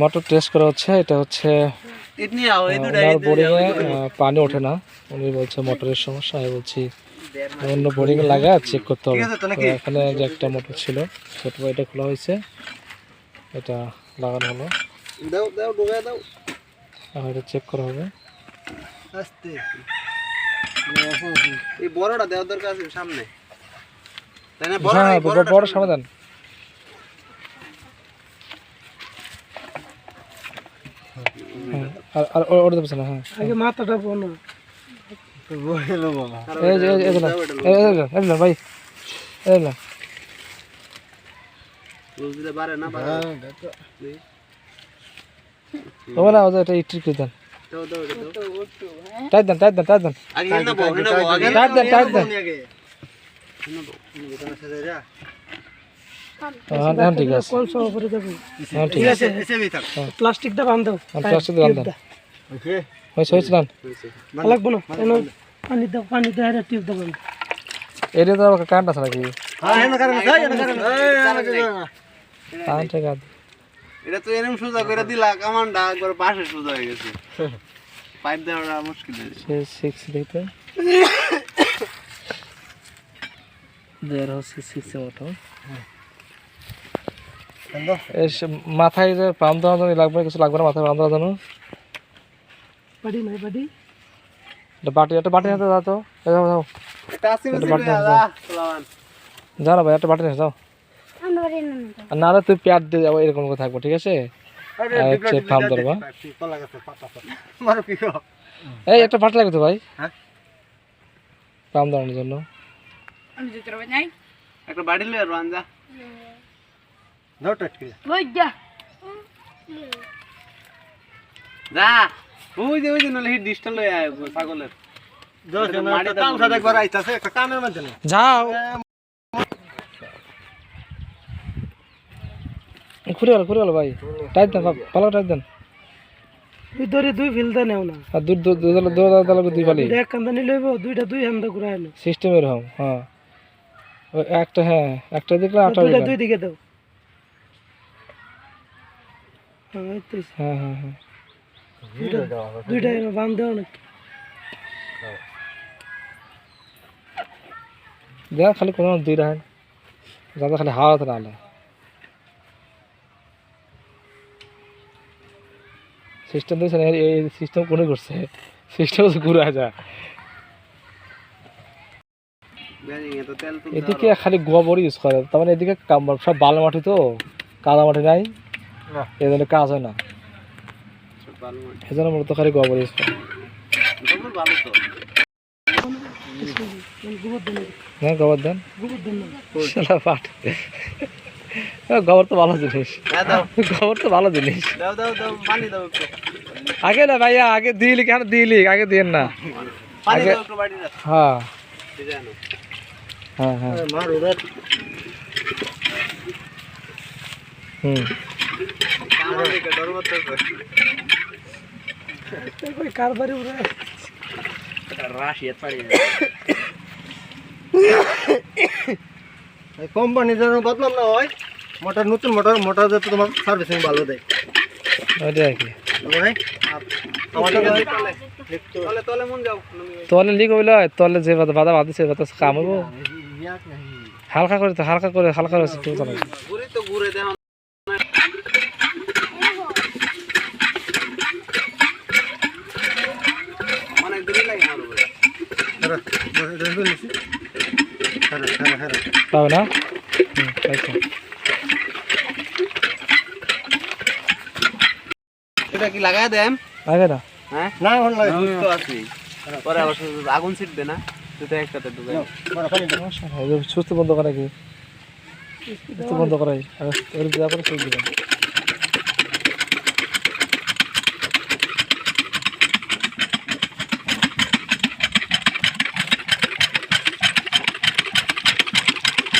Motor test করা হচ্ছে এটা হচ্ছে ওনার বোরিংয়ে পানি ওঠে না। উনি বলছে মোটরের সমস্যা আমি বলছি অন্য বোরিং লাগা চেক করতে হবে। এখানে যে একটা মোটর ছিল ছোট এটা খোলা হয়েছে। এটা লাগানো হলো। দাও দাও দাও। এখন এটা চেক করা হবে। বড়টা দেওয়ার দরকার আছে সামনে। তাই না? বড় হ্যাঁ বড় বড় সমাধান হ্যাঁ, আর আর ওটা দেবো না হ্যাঁ। আগে মাথাটা বলো। এই যে এই যে, এই যে এই যে, না, ভাই এই যে না। বুঝলে পারে না। পারে হবে না ওদের এটা ইট্রিক দেন। দাও দাও দাও টাইট দেন টাইট দেন টাইট দেন। আগে হেনা বউ হেনা বউ আগে টাইট দেন টাইট দেন। হ্যাঁ হ্যাঁ ঠিক আছে। কোন সময় করে দেবো। হ্যাঁ ঠিক আছে। প্লাস্টিকটা হ্যাঁ প্লাস্টিক হয়েছে হয়েছে লাগবো না। পানি দাও পানি দাও এটা এটা তো কারেন্ট আছে নাকি? হ্যাঁ কারণ কারেন্ট ঠিক এটা তো এরকম সোজা করে দিলা কামানটা একবার পাশে সোজা হয়ে গেছে। পাইপ দেওয়াটা মুশকিল হয়ে সিক্স দিতে। দেড় হচ্ছে সিক্স মতো। সে- মাথায় যে পাম দেওয়ার জন্য লাগবে কিছু লাগবে না মাথায় পাম দেওয়ার জন্য বাড়ি নাই বাড়ি। বাটি একটা বাটি হাতে দাও তো। যাও না ভাই একটা বাটি নিয়ে যাও। না তুই পেঁয়াজ দিয়ে যাব এরকম করে থাকব ঠিক আছে? হচ্ছে ফার্ম ধরবা। এই একটা বাটি লাগবে তো ভাই? হ্যাঁ? পাম জন্য। একটা বাড়ি লয়ে আর দাও টাটকে যা ওই যে ওই যে নলে হিট ডিস্টাল লয়ে আয় ছাগলের যাও ঘুরে গেল ঘুরে গেল ভাই টাইট দেন পালা টাইট দেন দুই ধরে দুই ফিলতে নেও না আর দুধ দুধ দুধ দুই পালি এক কান্দা নিলে হইব দুইটা দুই হান্দা আনো সিস্টেম এরকম হ্যাঁ একটা হ্যাঁ একটা দেখলে আটটা দুইটা দুই দিকে দাও হ্যাঁ। হ্যাঁ হ্যাঁ দুইটা দেখ খালি কোনো দুই রাখেন যাতে খালি হাওয়া তো নাহলে সিস্টেম দিয়েছে এই সিস্টেম কোনে করছে? সিস্টেম ঘুরে তো এদিকে খালি গোবর ইউজ করে। তার মানে এদিকে সব বালো মাটি তো কাদা মাটি নাই। এই জন্য কাজ হয় না। ভালো এই জন্য মূলত খালি গোবর ইউজ করে। হ্যাঁ গোবর দেন। গোবর পাট। তো ভালো জিনিস। হ্যাঁ গোবর তো ভালো জিনিস। আগে না ভাইয়া আগে দিলি কেন দিলি আগে দিন না। আগে- দাও হ্যাঁ। হ্যাঁ হ্যাঁ। হুম। কোম্পানি যেন বদলাম না হয়। মোটর নতুন মোটর মোটর যাতে তোমার সার্ভিসিং ভালো দেয়। লিক তলে যে হব হালকা করে হালকা করে হালকা একটু চালাও। ঘুরে তো ঘুরে দেও অনেক দেরি লাগে আমার উপরে পাবে না? পাইছো। এটা কি লাগায় দেন আগে না হ্যাঁ? না এখন লাগে বুঝতে পারছি পরে আবার আগুন ছিটবে না সেটা একসাথে ঢুকে এই যে সুস্থ বন্ধ করে কি? সুস্থ বন্ধ করে আর এর যা করে সেই দিবেন।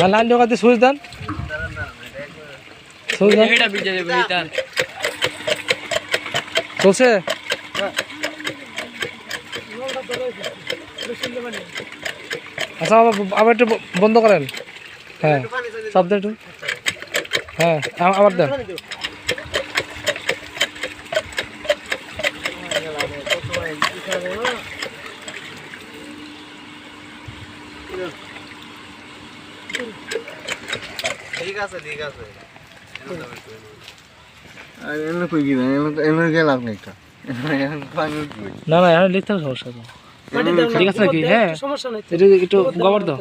হ্যাঁ লাইন ঢোকাতে সুইচ দেন। সুইচ দেন। চলছে আচ্ছা আবার একটু বন্ধ করেন। হ্যাঁ চাপ দেন একটু। হ্যাঁ আবার দেন। ঠিক আছে ঠিক আছে। আর এমনি কই না একটা না না এখন লিখতে হবে সমস্যা তো না, ঠিক আছে নাকি? হ্যাঁ। সমস্যা নাই। এটা একটু গোবর দাও।